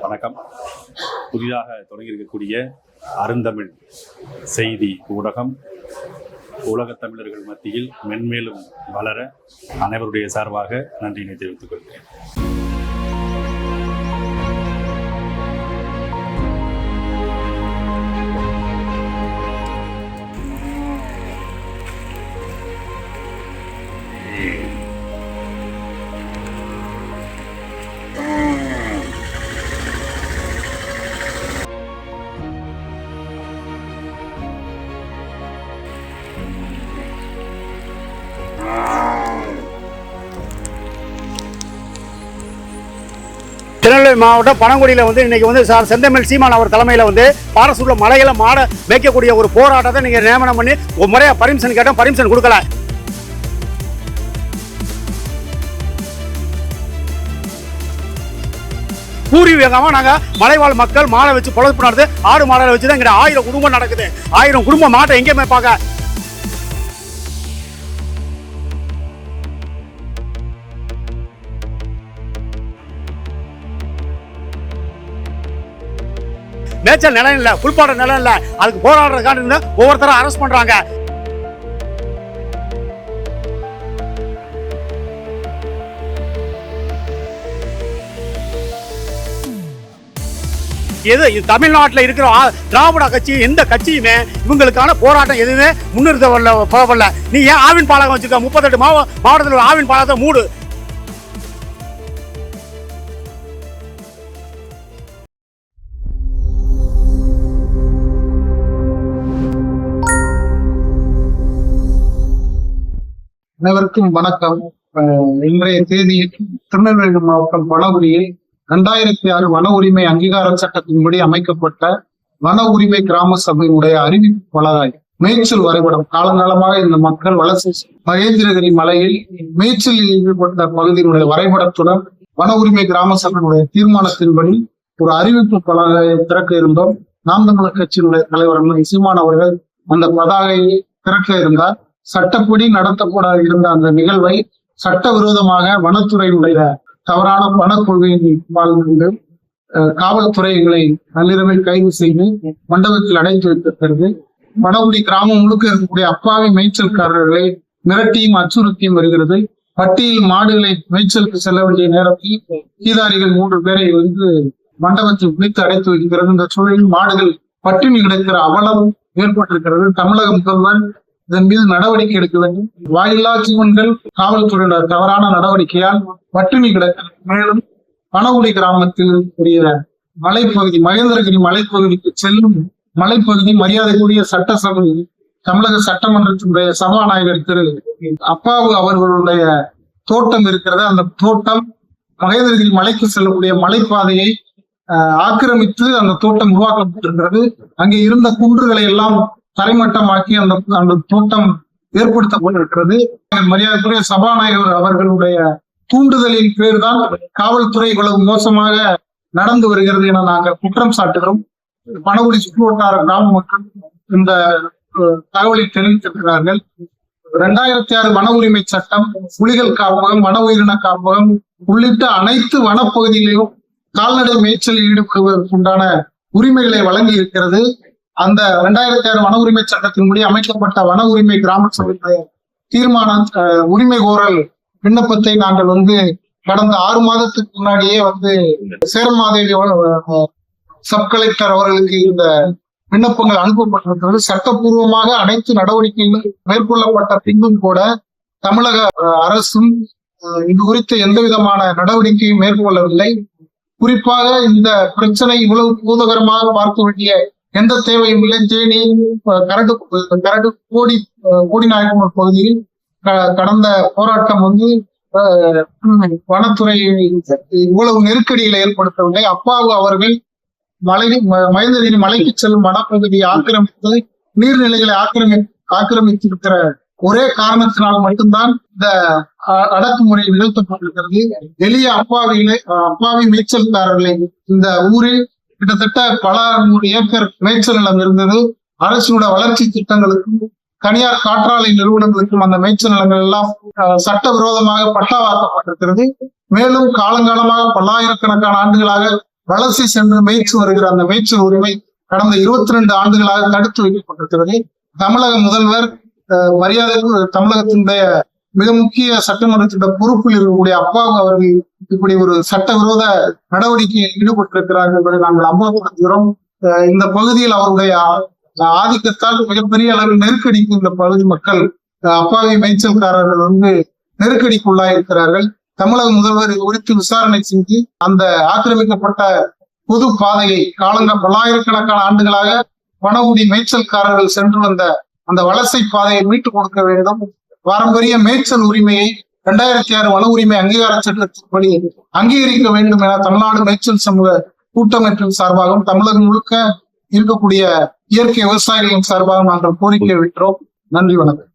வணக்கம். புதிதாக தொடங்கி இருக்கக்கூடிய அருந்தமிழ் செய்தி ஊடகம் உலகத் தமிழர்கள் மத்தியில் மென்மேலும் வளர அனைவருடைய சார்பாக நன்றியினை தெரிவித்துக் கொள்கிறேன். திருநெல்வேலி மாவட்டம் பனங்குடியில் வந்து இன்றைக்கி வந்து சார் செந்தமிழ் சீமான் அவர் தலைமையில் வந்து பாரசூரில் மலைகளை மாட மேய்க்கக்கூடிய ஒரு போராட்டத்தை நீங்கள் நியமனம் பண்ணி ஒரு முறையாக பர்மிஷன் கேட்டோம். பர்மிஷன் கொடுக்கல. பூர்வீகமாக நாங்கள் மலைவாழ் மக்கள் மாலை வச்சு பொழப்பு நடந்து ஆடு மாடலை வச்சு தான் இங்கே ஆயிரம் குடும்பம் நடக்குது. ஆயிரம் குடும்பம் மாட்டை எங்கேயுமே பார்க்க. மேய்ச்சல் நிலம் இல்லை புல்பாட நிலம் இல்லை. அதுக்கு போராடுறதுக்கான ஒவ்வொருத்தரும் அரெஸ்ட் பண்றாங்க. எது தமிழ்நாட்டில் இருக்கிற திராவிட கட்சி எந்த கட்சியுமே இவங்களுக்கான போராட்டம் எதுவுமே முன்னிறுத்த வரல போகல நீ ஏன் ஆவின் பாலகம் வச்சிருக்க? முப்பத்தெட்டு மாவட்டத்தில் ஆவின் பாலகத்தை மூடு. அனைவருக்கும் வணக்கம். அஹ் இன்றைய தேதி திருநெல்வேலி மாவட்டம் வனவுரியில் இரண்டாயிரத்தி ஆறு வன உரிமை அங்கீகார சட்டத்தின்படி அமைக்கப்பட்ட வன உரிமை கிராம சபையினுடைய அறிவிப்பு பலகாய் மேய்ச்சல் வரைபடம். காலங்காலமாக இந்த மக்கள் வளர்ச்சி மகேந்திரகிரி மலையில் மேய்ச்சலில் ஈடுபட்ட பகுதியினுடைய வரைபடத்துடன் வன உரிமை கிராம சபையினுடைய தீர்மானத்தின்படி ஒரு அறிவிப்பு பலகையை திறக்க இருந்தோம். நாம் தமிழர் கட்சியினுடைய தலைவர் சீமான் அவர்கள் அந்த பதாகையை திறக்க இருந்தார். சட்டப்படி நடத்தப்பட இருந்த அந்த நிகழ்வை சட்டவிரோதமாக வனத்துறையினுடைய தவறான வனக்கொள்கையின் வாழ்ந்து காவல்துறைகளை நள்ளிரவில் கைது செய்து மண்டபத்தில் அடைத்து வைத்திருக்கிறது வடகுடி கிராமம் முழுக்க இருக்கக்கூடிய அப்பாவி மேய்ச்சல்காரர்களை மிரட்டியும் அச்சுறுத்தியும் வருகிறது. பட்டியில் மாடுகளை மேய்ச்சலுக்கு செல்ல வேண்டிய நேரத்தில் கீதாரிகள் மூன்று பேரை வந்து மண்டபத்தில் பிடித்து அடைத்து வைக்கிறது இந்த சூழலில் மாடுகள் பட்டினி கிடக்கிற அவலம் ஏற்பட்டிருக்கிறது. தமிழக முதல்வர் இதன் மீது நடவடிக்கை எடுக்க வேண்டும். வாயில்லா ஜீவன்கள் காவல்துறையினர் தவறான நடவடிக்கையால் பட்டினி கிடக்கிறது. மேலும் பனகுடி கிராமத்தில் இருக்கக்கூடிய மலைப்பகுதி மகேந்திரகிரி மலைப்பகுதிக்கு செல்லும் மலைப்பகுதி மரியாதைக்குரிய சட்டசபை தமிழக சட்டமன்றத்தினுடைய சபாநாயகர் திரு அப்பாவு அவர்களுடைய தோட்டம் இருக்கிறது. அந்த தோட்டம் மகேந்திரகிரி மலைக்கு செல்லக்கூடிய மலைப்பாதையை ஆஹ், ஆக்கிரமித்து அந்த தோட்டம் உருவாக்கப்பட்டிருக்கிறது. அங்கே இருந்த குன்றுகளை எல்லாம் தரைமட்டமாக்கி அந்த அந்த தோட்டம் ஏற்படுத்தப்பட்டிருக்கிறது மரியாதைக்குரிய சபாநாயகர் அவர்களுடைய தூண்டுதலின் பேர்தான் காவல்துறை இவ்வளவு மோசமாக நடந்து வருகிறது என நாங்கள் குற்றம் சாட்டுகிறோம். பணகுடி சுற்றுவட்டார கிராம மக்கள் இந்த தகவலை தெரிவித்திருக்கிறார்கள். இரண்டாயிரத்தி ஆறு வன உரிமை சட்டம் புலிகள் காப்பகம் வன உயிரின காப்பகம் உள்ளிட்ட அனைத்து வனப்பகுதிகளிலும் கால்நடை மேய்ச்சலில் ஈடுபடுவதற்குண்டான உரிமைகளை வழங்கி இருக்கிறது அந்த ரெண்டாயிரத்தி ஆறு வன உரிமை சட்டத்தின்படி அமைக்கப்பட்ட வன உரிமை கிராம சபையினுடைய தீர்மான உரிமை கோரல் விண்ணப்பத்தை நாங்கள் வந்து கடந்த ஆறு மாதத்துக்கு முன்னாடியே வந்து சேரமாதேவி அஹ், சப் கலெக்டர் அவர்களுக்கு இந்த விண்ணப்பங்கள் அனுப்பப்பட்டிருக்கிறது. சட்டப்பூர்வமாக அனைத்து நடவடிக்கைகளும் மேற்கொள்ளப்பட்ட பின்பும் கூட தமிழக அரசும் அஹ், இது குறித்து எந்த விதமான நடவடிக்கையும் மேற்கொள்ளவில்லை. குறிப்பாக இந்த பிரச்சனை இவ்வளவு பூதகரமாக பார்க்க வேண்டிய எந்த தேவையும் இல்லை. தேனி கரடு கரடு கோடி அஹ், பகுதியில் க- கடந்த போராட்டம் வந்து வனத்துறை இவ்வளவு நெருக்கடிகளை ஏற்படுத்தவில்லை. அப்பாவு அவர்கள் மலை ம- மலைக்கு செல்லும் வனப்பகுதியை ஆக்கிரமித்து நீர்நிலைகளை ஆக்கிரமி ஆக்கிரமித்திருக்கிற ஒரே காரணத்தினால் மட்டும்தான் இந்த அ- அடக்குமுறை நிகழ்த்தப்பட்டிருக்கிறது. எளிய அப்பாவிகளை அப்பாவி மேய்ச்சல்காரர்களை இந்த ஊரில் கிட்டத்தட்ட பல நூறு ஏக்கர் மேய்ச்சல் நிலம் இருந்தது. அரசினோட வளர்ச்சி திட்டங்களுக்கும் தனியார் காற்றாலை நிறுவனங்களுக்கும் அந்த மேய்ச்சல் நிலங்கள் எல்லாம் சட்டவிரோதமாக பட்டாவாக்கப்பட்டிருக்கிறது. மேலும் காலங்காலமாக பல்லாயிரக்கணக்கான ஆண்டுகளாக வளர்ச்சி சென்று மேய்ச்சி வருகிற அந்த மேய்ச்சல் உரிமை கடந்த இருபத்தி ரெண்டு ஆண்டுகளாக தடுத்து வைக்கப்பட்டிருக்கிறது. தமிழக முதல்வர் அஹ், மரியாதைக்கு தமிழகத்தினுடைய மிக முக்கிய சட்டமன்றத்தினுடைய பொறுப்பில் இருக்கக்கூடிய அப்பா அவர்கள் இப்படி ஒரு சட்டவிரோத நடவடிக்கையில் ஈடுபட்டிருக்கிறார்கள் என்பதை நாங்கள் அம்பலப்படுத்துகிறோம். இந்த பகுதியில் அவருடைய ஆதிக்கத்தால் மிகப்பெரிய அளவில் நெருக்கடிக்கு இந்த பகுதி மக்கள் அப்பாவி மேய்ச்சல்காரர்கள் வந்து நெருக்கடிக்குள்ளாயிருக்கிறார்கள். தமிழக முதல்வர் இது குறித்து விசாரணை செஞ்சு அந்த ஆக்கிரமிக்கப்பட்ட பொது பாதையை காலங்க பல்லாயிரக்கணக்கான ஆண்டுகளாக வனகுடி மேய்ச்சல்காரர்கள் சென்று வந்த அந்த வலசை பாதையை மீட்டுக் கொடுக்க வேண்டும். பாரம்பரிய மேய்ச்சல் உரிமையை இரண்டாயிரத்தி ஆறு வன உரிமை அங்கீகார சட்டத்தின்படி அங்கீகரிக்க வேண்டும் என தமிழ்நாடு மேய்ச்சல் சமூக கூட்டமைப்பின் சார்பாகவும் தமிழகம் முழுக்க இருக்கக்கூடிய இயற்கை விவசாயிகளின் சார்பாகவும் நாங்கள் கோரிக்கை விட்டோம் நன்றி வணக்கம்.